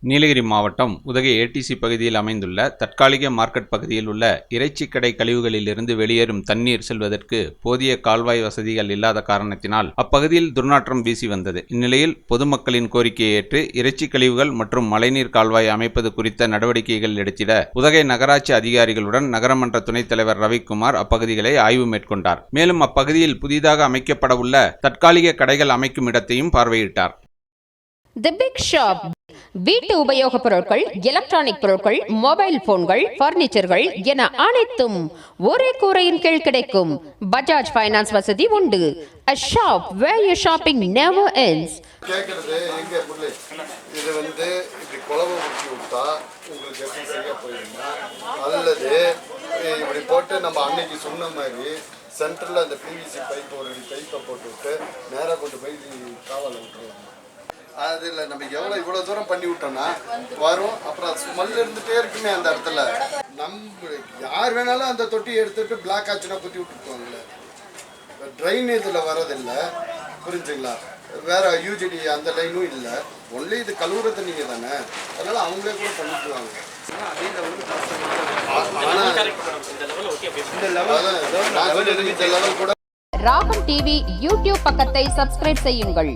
நீலகிரி மாவட்டம் உதகை ஏடிசி பகுதியில் அமைந்துள்ள தற்காலிக மார்க்கெட் பகுதியில் உள்ள இறைச்சிக் கடை கழிவுகளிலிருந்து வெளியேறும் தண்ணீர் செல்வதற்கு போதிய கால்வாய் வசதிகள் இல்லாத காரணத்தினால் அப்பகுதியில் துர்நாற்றம் வீசி வந்தது. இந்நிலையில் பொதுமக்களின் கோரிக்கையை ஏற்று இறைச்சி கழிவுகள் மற்றும் மழைநீர் கால்வாய் அமைப்பது குறித்த நடவடிக்கைகள் எடுத்திட உதகை நகராட்சி அதிகாரிகளுடன் நகரமன்ற துணைத் தலைவர் ரவிக்குமார் அப்பகுதிகளை ஆய்வு மேற்கொண்டார். மேலும் அப்பகுதியில் புதிதாக அமைக்கப்பட உள்ள தற்காலிக கடைகள் அமைக்கும் இடத்தையும் பார்வையிட்டார். The Big Shop. வீட்டு உபயோகப் பொருட்கள் எலக்ட்ரானிக் பொருட்கள் மொபைல் போன்கள் பர்னிச்சர்கள் என அனைத்தும் ஒரே கூரையின் கீழ் கிடைக்கும். பஜாஜ் ஃபைனான்ஸ் வசதி உண்டு. A shop where your shopping never ends. கேட்குறது எங்க புள்ளி இது வந்து இப்படி குழம்பு ஊற்றி விட்டா உங்களுக்கு எப்படி சரியாக போயிடுமா அல்லது இப்படி போட்டு நம்ம அன்னைக்கு சொன்ன மாதிரி சென்டரில் அந்த பிவிசி பைப் ஒரு பைப்பை போட்டு விட்டு நேராக கொண்டு போய் காவல் விட்டுருவோம் அதில் நம்ம எவ்வளோ இவ்வளோ தூரம் பண்ணி விட்டோம்னா வரும். அப்புறம் ஸ்மெல் இருந்துகிட்டே இருக்குமே அந்த இடத்துல. நம்ம யார் வேணாலும் அந்த தொட்டி எடுத்துகிட்டு பிளாக் ஆச்சுன்னா குத்தி விட்டுருக்கோங்களே ட்ரெயின் இதில் வரதில்லை புரிஞ்சுங்களா? வேறு யூஜிடி அந்த லைனும் இல்லை. ஒன்லி இது கழுவுற நீங்கள் தானே. அதனால் அவங்களே கூட பண்ணிக்குவாங்க. இந்த லெவல் கூட ராகம் டிவி யூடியூப் பக்கத்தை சப்ஸ்கிரைப் செய்யுங்கள்.